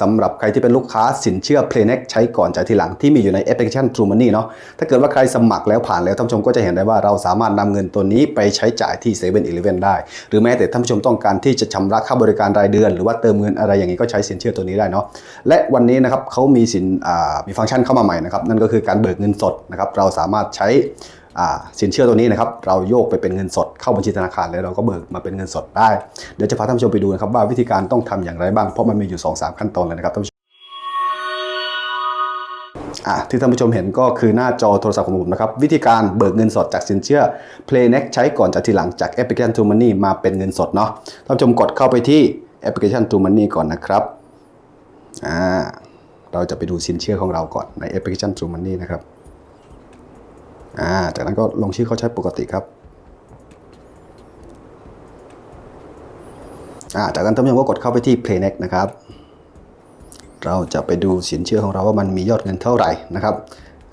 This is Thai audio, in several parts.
สำหรับใครที่เป็นลูกค้าสินเชื่อ Playnex ใช้ก่อนจ่ายทีหลังที่มีอยู่ในแอปพลิเคชัน True Money เนาะถ้าเกิดว่าใครสมัครแล้วผ่านแล้วท่านผู้ชมก็จะเห็นได้ว่าเราสามารถนำเงินตัวนี้ไปใช้จ่ายที่7 e เ e ่ e อได้ หรือแม้แต่ท่านผู้ชมต้องการที่จะชำระค่าบริการรายเดือน หรือว่าเติมเงินอะไรอย่างนี้ก็ใช้สินเชื่อตัวนี้ได้เนาะและวันนี้นะครับเขามีสินมีฟังก์ชันเข้ามาใหม่นะครับนั่นก็คือการเบิกเงินสดนะครับเราสามารถใช้ สินเชื่อตัวนี้นะครับเราโยกไปเป็นเงินสดเข้าบัญชีธนาคารแล้วเราก็เบิกมาเป็นเงินสดได้ เดี๋ยวจะพาท่านผู้ชมไปดูนะครับว่าวิธีการต้องทำอย่างไรบ้างเพราะมันมีอยู่ 2-3 ขั้นตอนเลยนะครับท่านผู้ชมที่ท่านผู้ชมเห็นก็คือหน้าจอโทรศัพท์ของผมนะครับ วิธีการเบิกเงินสดจากสินเชื่อ Playnex ใช้ก่อนจากทีหลังจากแอปพลิเคชัน True Money มาเป็นเงินสดเนาะท่านผู้ชมกดเข้าไปที่แอปพลิเคชัน True Money ก่อนนะครับเราจะไปดูสินเชื่อของเราก่อนในแอปพลิเคชัน True Money นะครับ อ่าจากนั้นก็ลงชื่อเข้าใช้ปกติครับอ่าจากนั้นท่านผู้ชมก็กดเข้าไปที่ Playnex นะครับ เราจะไปดูสินเชื่อของเราว่ามันมียอดเงินเท่าไหร่นะครับ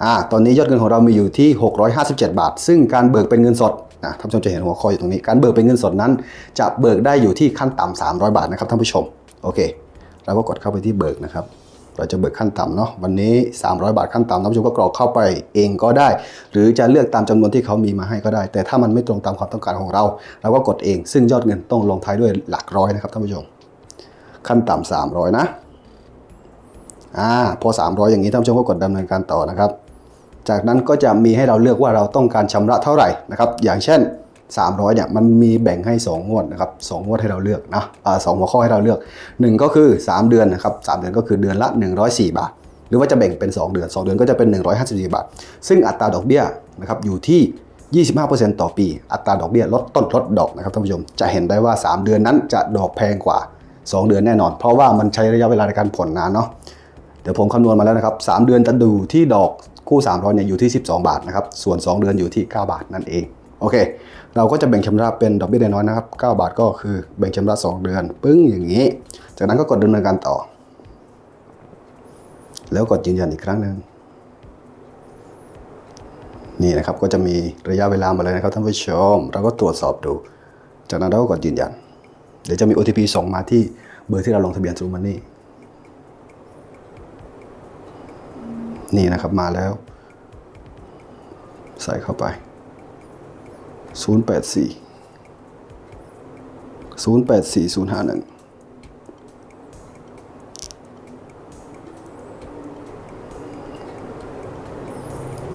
อ่าตอนนี้ยอดเงินของเรามีอยู่ที่ 657 บาท ซึ่งการเบิกเป็นเงินสดนะท่านผู้ชมจะเห็นหัวข้ออยู่ตรงนี้ การเบิกเป็นเงินสดนั้น จะเบิกได้อยู่ที่ขั้นต่ำ300 บาทนะครับท่านผู้ชม โอเค เราก็กดเข้าไปที่เบิกนะครับ เราจะเบิกขั้นต่ำเนาะวันนี้ 300 บาทขั้นต่ำท่านผู้ชมก็กรอกเข้าไปเองก็ได้ หรือจะเลือกตามจำนวนที่เขามีมาให้ก็ได้ แต่ถ้ามันไม่ตรงตามความต้องการของเราเราก็กดเอง ซึ่งยอดเงินต้องลงท้ายด้วยหลักร้อยนะครับท่านผู้ชมขั้นต่ำ300 นะอ่าพอ 300 อย่างนี้ท่านผู้ชมก็กดดำเนินการต่อนะครับ จากนั้นก็จะมีให้เราเลือกว่าเราต้องการชำระเท่าไหร่นะครับ อย่างเช่น 300เนี่ยมันมีแบ่งให้ 2 งวดนะครับสองงวดให้เราเลือกนะสองหัวข้อให้เราเลือก 1 ก็คือ 3 เดือนนะครับ3เดือนก็คือเดือนละ 104 บาท หรือว่าจะแบ่งเป็น 2 เดือน 2 เดือนก็จะเป็น 154 บาท ซึ่งอัตราดอกเบี้ยนะครับอยู่ที่ 25%ต่อปี อัตราดอกเบี้ยลดต้นลดดอกนะครับท่านผู้ชมจะเห็นได้ว่า 3 เดือนนั้นจะดอกแพงกว่า 2 เดือนแน่นอน เพราะว่ามันใช้ระยะเวลาในการผ่อนนานเนาะเดี๋ยวผมคำนวณมาแล้วนะครับ3เดือนจะดูที่ดอกคู่300เนี่ยอยู่ที่ 12 บาทนะครับส่วน 2 เดือนอยู่ที่ 9 บาทนั่นเอง โอเค เราก็จะแบ่งชำระเป็นดอกเบี้ยน้อยนะครับ 9 บาทก็คือแบ่งชำระ 2 เดือน ปึ้งอย่างนี้ จากนั้นก็กดดำเนินการต่อ แล้วกดยืนยันอีกครั้งหนึ่งนี่นะครับก็จะมีระยะเวลามาเลยนะครับท่านผู้ชม เราก็ตรวจสอบดู จากนั้นเราก็กดยืนยัน เดี๋ยวจะมี OTP ส่งมาที่เบอร์ที่เราลงทะเบียน True Money นี่นะครับมาแล้ว ใส่เข้าไป 084 084051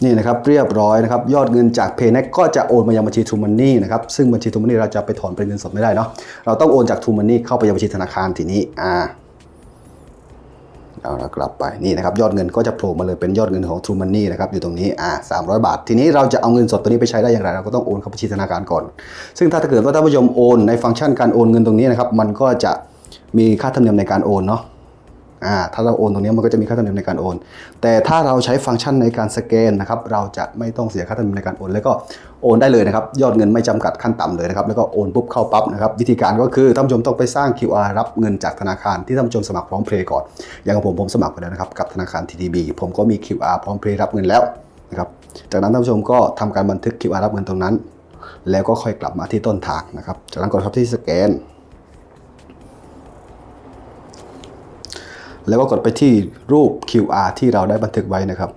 นี่นะครับเรียบร้อยนะครับยอดเงินจาก Paynex ก็จะโอนมายังบัญชี True Money นะครับซึ่งบัญชี True Money เราจะไปถอนเป็นเงินสดไม่ได้เนาะเราต้องโอนจาก True Money เข้าไปยังบัญชีธนาคารทีนี้อ่า เอาละกลับไปนี่นะครับยอดเงินก็จะโผล่มาเลยเป็นยอดเงินของ True Money นะครับอยู่ตรงนี้อ่าสามบาท ทีนี้เราจะเอาเงินสดตัวนี้ไปใช้ได้อย่างไรเราก็ต้องโอนเข้าบัญชีธนาคารก่อน ซึ่งถ้าเกิดว่าท่านผู้ชมโอนในฟังก์ชันการโอนเงินตรงนี้นะครับมันก็จะมีค่าธรรมเนียมในการโอนเนาะ อ่าถ้าเราโอนตรงนี้มันก็จะมีค่าธรรมเนียมในการโอน แต่ถ้าเราใช้ฟังก์ชันในการสแกนนะครับเราจะไม่ต้องเสียค่าธรรมเนียมในการโอน แล้วก็โอนได้เลยนะครับยอดเงินไม่จำกัดขั้นต่ำเลยนะครับแล้วก็โอนปุ๊บเข้าปั๊บนะครับวิธีการก็คือท่านผู้ชมต้องไปสร้าง QR รับเงินจากธนาคารที่ท่านผู้ชมสมัครพร้อมเพลย์ก่อน อย่างของผมผมสมัครไปแล้วนะครับกับธนาคาร TTB ผมก็มี QR พร้อมเพลย์รับเงินแล้วนะครับจากนั้นท่านผู้ชมก็ทำการบันทึก QR รับเงินตรงนั้น แล้วก็ค่อยกลับมาที่ต้นทางนะครับจากนั้นกดเข้าที่สแกน แล้วก็กดไปที่รูป QR ที่เราได้บันทึกไว้นะครับ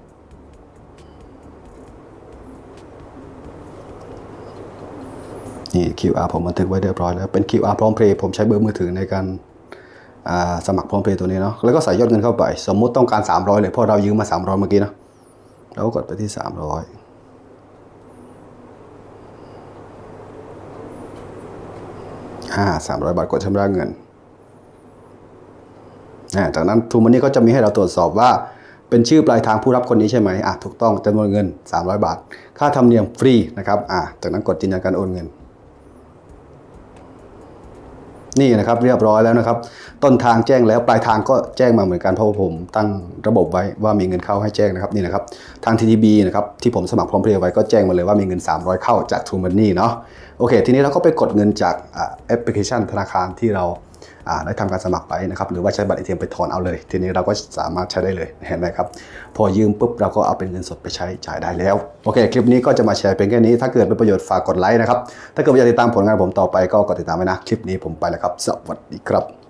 นี่ QR ผมบันทึกไว้เรียบร้อยแล้ว เป็น QR พร้อมเพลย์ผมใช้เบอร์มือถือในการสมัครพร้อมเพลย์ตัวนี้เนาะ แล้วก็ใส่ยอดเงินเข้าไป สมมุติต้องการ 300 เลยเพราะเรายืมมา 300 เมื่อกี้เนาะเราก็กดไปที่ 300อ่า300บาทกดชำระเงิน จากนั้นทูมันนี่ก็จะมีให้เราตรวจสอบว่า เป็นชื่อปลายทางผู้รับคนนี้ใช่ไหมอะถูกต้องจำนวนเงิน 300 บาท ค่าธรรมเนียมฟรีนะครับอะจากนั้นกดยืนยันการโอนเงินนี่นะครับเรียบร้อยแล้วนะครับ ต้นทางแจ้งแล้วปลายทางก็แจ้งมาเหมือนกันเพราะผมตั้งระบบไว้ว่ามีเงินเข้าให้แจ้งนะครับนี่นะครับทาง TTB นะครับที่ผมสมัครพร้อมเพรียไว้ก็แจ้งมาเลยว่ามีเงิน 300 เข้าจาก True Money เนาะโอเค ทีนี้เราก็ไปกดเงินจากแอปพลิเคชันธนาคารที่เรา ได้ทำการสมัครไปนะครับหรือว่าใช้บัตร ATM ไปถอนเอาเลย ทีนี้เราก็สามารถใช้ได้เลยเห็นไหมครับพอยืมปุ๊บเราก็เอาเป็นเงินสดไปใช้จ่ายได้แล้วโอเค คลิปนี้ก็จะมาแชร์เป็นแค่นี้ ถ้าเกิดเป็นประโยชน์ฝากกดไลค์นะครับถ้าเกิดอยากติดตามผลงานผมต่อไปก็กดติดตามไว้นะคลิปนี้ผมไปแล้วครับ สวัสดีครับ